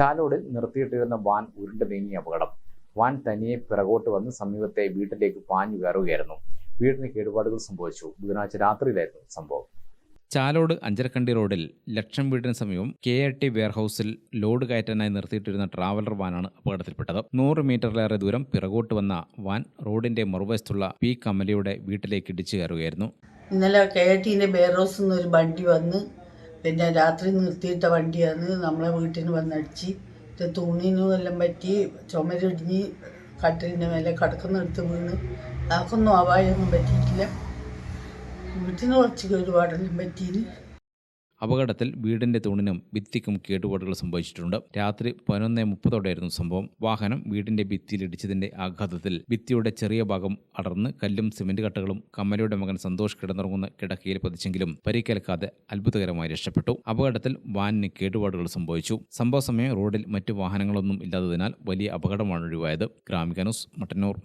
ചാലോടിൽ നിർത്തിയിട്ടിരുന്ന വാൻ ഉരുണ്ട് നീങ്ങിയ അപകടം. വാൻ തനിയെ പിറകോട്ട് വന്ന് സമീപത്തെ വീട്ടിലേക്ക് പാഞ്ഞു കയറുകയായിരുന്നു. വീടിന് കേടുപാടുകൾ സംഭവിച്ചു. ബുധനാഴ്ച രാത്രിയിലായിരുന്നു സംഭവം. ചാലോട് അഞ്ചരക്കണ്ടി റോഡിൽ ലക്ഷം വീടിന് സമീപം കെ എ ടി വെയർഹൌസിൽ ലോഡ് കയറ്റാനായി നിർത്തിയിട്ടിരുന്ന ട്രാവലർ വാനാണ് അപകടത്തിൽപ്പെട്ടത്. നൂറ് മീറ്ററിലേറെ ദൂരം പിറകോട്ട് വന്ന വാൻ റോഡിന്റെ മറുവശത്തുള്ള പി കമലയുടെ വീട്ടിലേക്ക് ഇടിച്ചു കയറുകയായിരുന്നു. ഇന്നലെ കെ എ ടിയിലെ വെയർഹൌസിൽ നിന്ന് ഒരു വണ്ടി വന്ന് പിന്നെ രാത്രി നിർത്തിയിട്ട വണ്ടിയാണ് നമ്മളെ വീട്ടിന് വന്നടിച്ച്. തുണിനും എല്ലാം പറ്റി ചുമരിടിഞ്ഞ് കട്ടിലിന്റെ മേലെ കിടക്കുന്നിടത്ത് വീണ്. ആക്കൊന്നും അപായമൊന്നും പറ്റിയിട്ടില്ല. വീട്ടിന് കുറച്ച് കേടുപാടെല്ലാം പറ്റിയിന്. അപകടത്തിൽ വീടിന്റെ തൂണിനും ഭിത്തിക്കും കേടുപാടുകൾ സംഭവിച്ചിട്ടുണ്ട്. രാത്രി പതിനൊന്ന് മുപ്പതോടെയായിരുന്നു സംഭവം. വാഹനം വീടിന്റെ ഭിത്തിയിൽ ഇടിച്ചതിന്റെ ആഘാതത്തിൽ ഭിത്തിയുടെ ചെറിയ ഭാഗം അടർന്ന് കല്ലും സിമന്റ് കട്ടകളും കമ്മലയുടെ മകൻ സന്തോഷ് കിടന്നുറങ്ങുന്ന കിടക്കയിൽ പതിച്ചെങ്കിലും പരിക്കേൽക്കാതെ അത്ഭുതകരമായി രക്ഷപ്പെട്ടു. അപകടത്തിൽ വാനിന് കേടുപാടുകൾ സംഭവിച്ചു. സംഭവ സമയം റോഡിൽ മറ്റു വാഹനങ്ങളൊന്നും ഇല്ലാത്തതിനാൽ വലിയ അപകടമാണ് ഒഴിവായത്. ഗ്രാമിക മട്ടന്നൂർ.